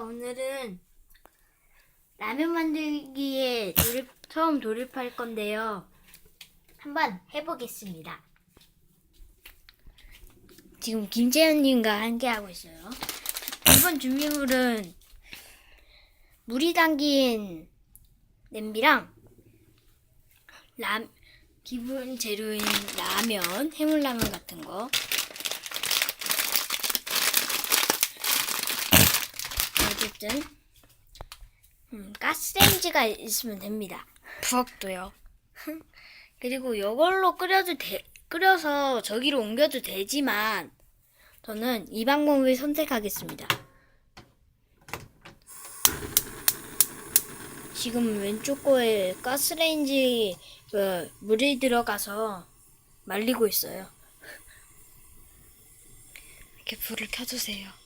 오늘은 라면 만들기에 돌입, 처음 돌입할 건데요. 한번 해보겠습니다. 지금 김재현님과 함께 하고 있어요. 이번 준비물은 물이 담긴 냄비랑 라, 기본 재료인 라면, 해물라면 같은 거 어쨌든 음, 가스레인지가 있으면 됩니다. 부엌도요. 그리고 이걸로 끓여도 돼, 끓여서 저기로 옮겨도 되지만 저는 이 방법을 선택하겠습니다. 지금 왼쪽 거에 가스레인지 그 물이 들어가서 말리고 있어요. 이렇게 불을 켜주세요.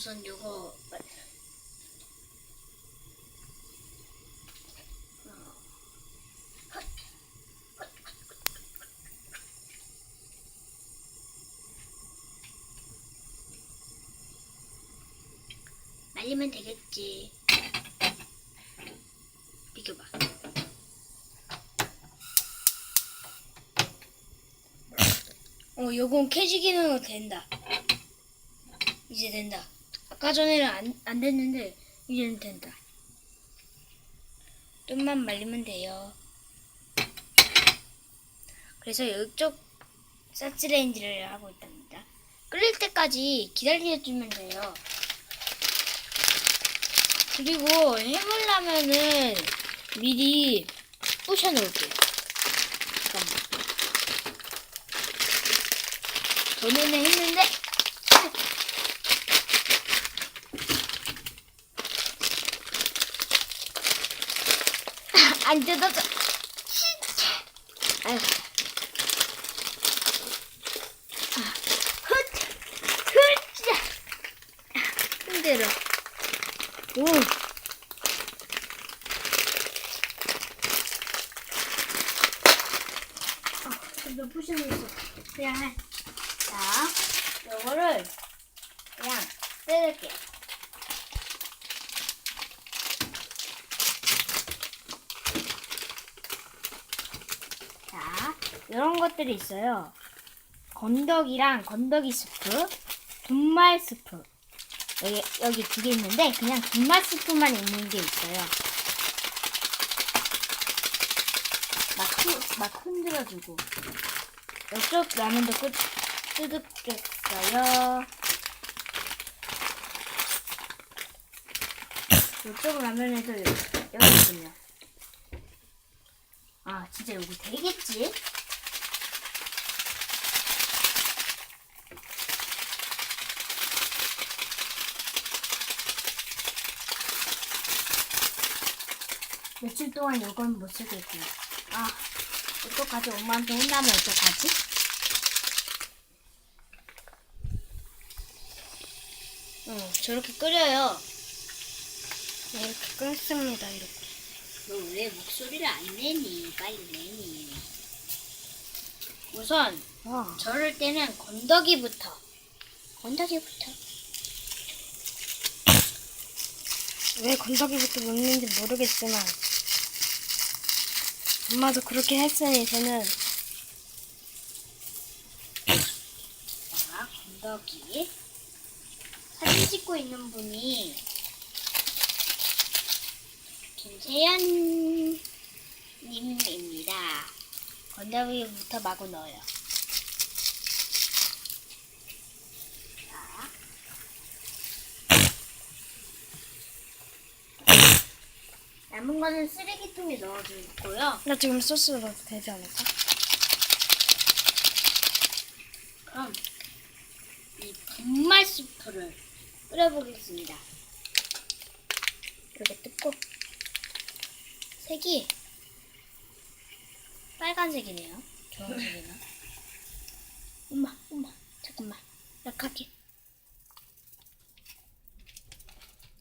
우선 요거 말리면 되겠지. 비켜봐. 어, 요건 캐지기는 된다. 이제 된다. 아까 전에는 안, 안 됐는데 이제는 된다. 좀만 말리면 돼요. 그래서 이쪽 사치레인지를 하고 있답니다. 끓일 때까지 기다려주면 돼요. 그리고 해물라면은 미리 부셔 놓을게요. 잠깐만. 전에는 했는데 안 뜯어져. 진짜. 아, 훗, 훗자. 힘들어. 오. 어, 몇 부시는 있어. 그냥 해. 자, 요거를 그냥 뜯을게요. 자, 이런 것들이 있어요. 건더기랑 건더기 스프, 분말 스프. 여기, 여기 두 개 있는데, 그냥 분말 스프만 있는 게 있어요. 막, 흔- 막 흔들어주고. 이쪽 라면도 끝, 뜯겠어요. 이쪽 라면에도 여기 있군요. 아, 진짜 여기 되겠지? 며칠 동안 이건 못 쓰겠고. 아, 어떡하지? 엄마한테 혼나면 어떡하지? 응, 저렇게 끓여요. 네, 이렇게 끊습니다. 이렇게. 너 왜 목소리를 안 내니? 빨리 내니. 우선 와. 저럴 때는 건더기부터. 건더기부터. 왜 건더기부터 넣는지 모르겠지만 엄마도 그렇게 했으니 저는 자, 건더기. 사진 찍고 있는 분이 김세연 님입니다. 건더기부터 마구 넣어요. 남은 거는 쓰레기통에 넣어주고요. 나 지금 소스 넣어도 되지 않을까? 그럼 이 분말 스프를 끓여보겠습니다. 이렇게 뜯고 색이 빨간색이네요. 주황색이나. 엄마, 엄마, 잠깐만. 약하게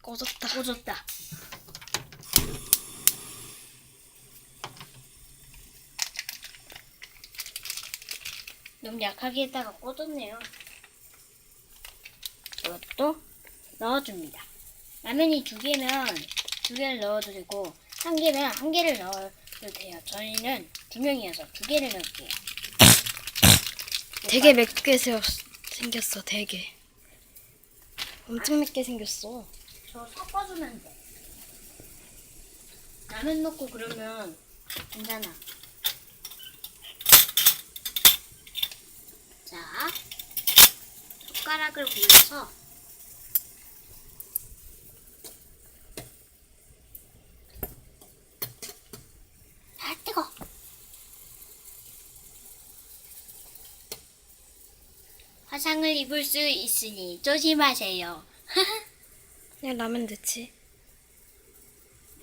꺼졌다. 꺼졌다. 너무 약하게 했다가 꺼졌네요. 이것도 넣어줍니다. 라면이 두 개면 두 개를 넣어도 되고 한 개면 한 개를 넣어도 돼요. 저희는 두 명이어서 두 개를 넣을게요. 되게 맵게 세- 생겼어, 되게. 엄청 맵게 생겼어. 저 섞어주면 돼. 라면 넣고 그러면 괜찮아. 자, 젓가락을 굴려서 아 뜨거. 화상을 입을 수 있으니 조심하세요. 그냥 라면 넣지.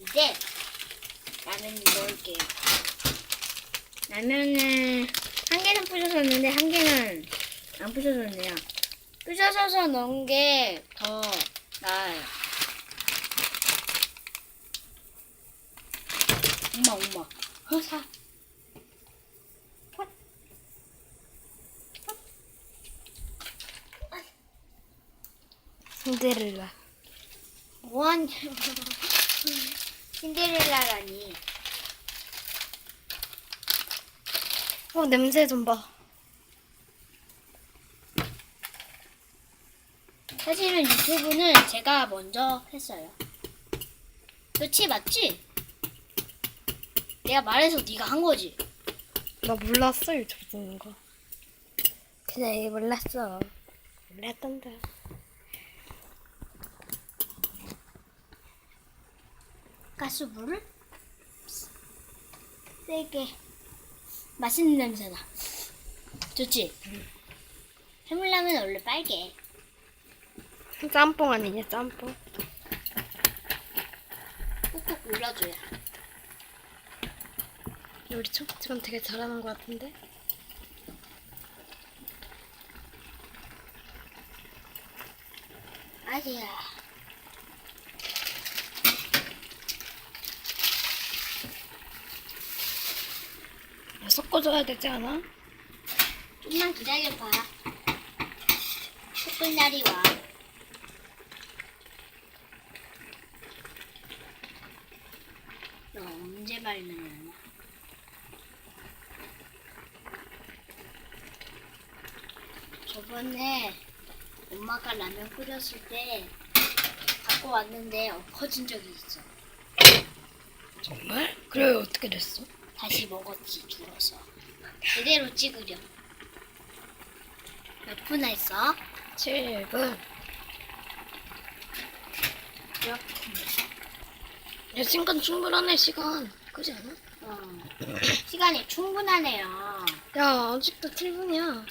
이제 라면을 넣을게요. 라면은 한 개는 부셔졌는데 한 개는 안 부셔졌네요. 부셔져서 넣은 게 더 나아요. 엄마 엄마. 허사. 신데렐라. 뭐하냐. 신데렐라라니. 어, 냄새 좀 봐. 사실은 유튜브는 제가 먼저 했어요. 그렇지 맞지? 내가 말해서 네가 한 거지. 나 몰랐어, 유튜브 찍는 거. 그냥 몰랐어. 몰랐던데. 가스불을 세게 맛있는 냄새나. 좋지? 해물라면 원래 빨개. 짬뽕 아니냐, 짬뽕? 꾹꾹 눌러줘야. 우리 초코치감 되게 잘하는 것 같은데? 아니야. 야, 섞어줘야 되지 않아? 좀만 기다려봐. 숯불 날이 와. 너 언제 말면 저번에 엄마가 라면 끓였을 때 갖고 왔는데 엎어진 적이 있어. 정말? 그래, 어떻게 됐어? 다시 먹었지 줄어서 제대로 찍으려 몇분 했어? 7분. 이렇게 야, 시간 충분하네, 시간. 그지 않아? 어. 시간이 충분하네요 야, 아직도 7분이야.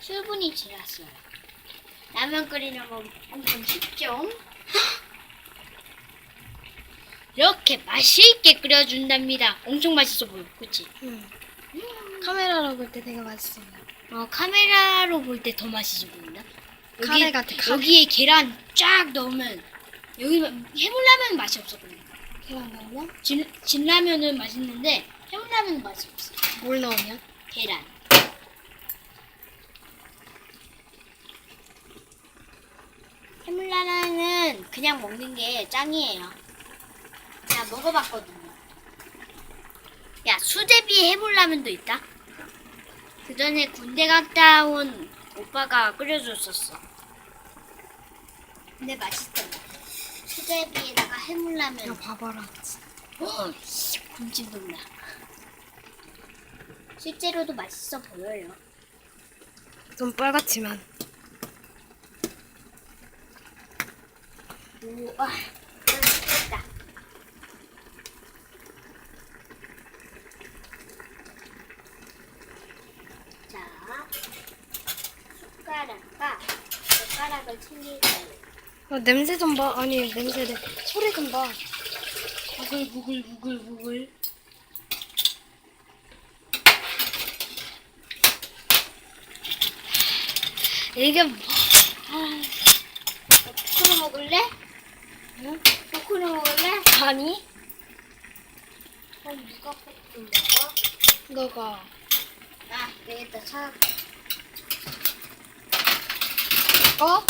7분이 지났어요 라면 끓이는 거 엄청 쉽죠? 이렇게 맛있게 끓여준답니다 엄청 맛있어 보여 그치? 응. 카메라로 볼 때 되게 맛있어. 어, 카메라로 볼 때 더 맛있어 보인다 카레 같아, 카레. 여기에 계란 쫙 넣으면 여기 해물라면 맛이 없어 보여 계란 넣으면? 진, 진라면은 맛있는데 해물라면은 맛이 없어. 뭘 넣으면? 계란. 해물라면은 그냥 먹는 게 짱이에요. 나 먹어봤거든요. 야 수제비 해물라면도 있다. 그 전에 군대 갔다 온 오빠가 끓여줬었어. 근데 맛있더라. 수제비에다가 해물라면. 야, 봐봐라. 어, 군침 돈다. 실제로도 맛있어 보여요. 좀 빨갛지만. 오, 아, 맛있겠다. 자, 숟가락과 젓가락을 챙길게요. 야, 냄새 좀 봐. 아니, 냄새래. 소리 좀 봐. 부글부글 부글부글. 이게 뭐. 아, 포크로 먹을래? 응? 포크로 먹을래? 아니? 그럼 누가 포크로 먹어? 너가. 아, 되겠다. 차. 꺼.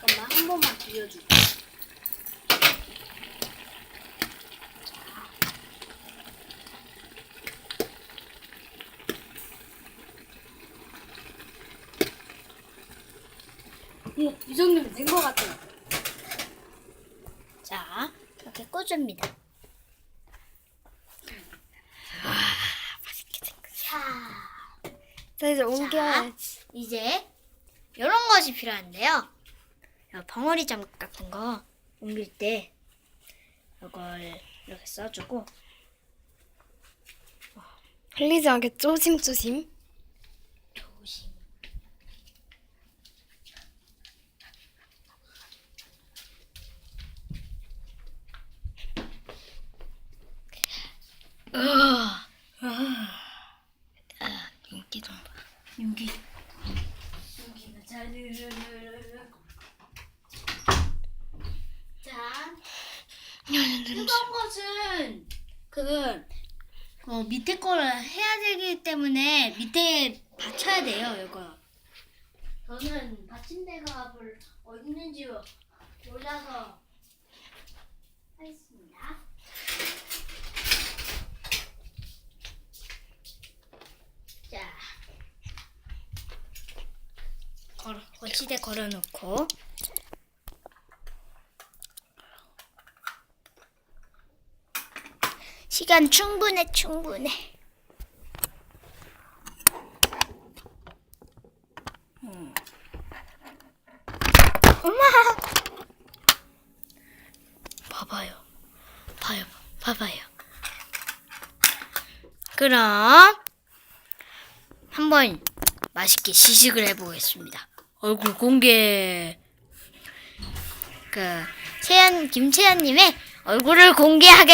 잠깐만 한 번만 빌려줄게. 어, 이 정도면 된 것 같아요. 자, 이렇게 꽂습니다. 자, 자, 이제 옮겨. 이제 이런 것이 필요한데요. 요 벙어리 장갑 같은 거 옮길 때 이걸 이렇게 써주고 흘리지 않게 조심조심. 조심. 인기 좀 봐. 여기 여기가 잘 자, 뜨거운 것은 그 어, 밑에 거를 해야 되기 때문에 밑에 받쳐야 돼요, 이거. 저는 받침대가 뭘 어디 있는지 몰라서 하겠습니다. 자, 걸어, 거치대 걸어놓고 시간 충분해, 충분해. 음. 엄마! 봐봐요. 봐요. 봐봐요. 그럼 한번 맛있게 시식을 해보겠습니다. 얼굴 공개. 그 채연 김채연님의 얼굴을 공개하게.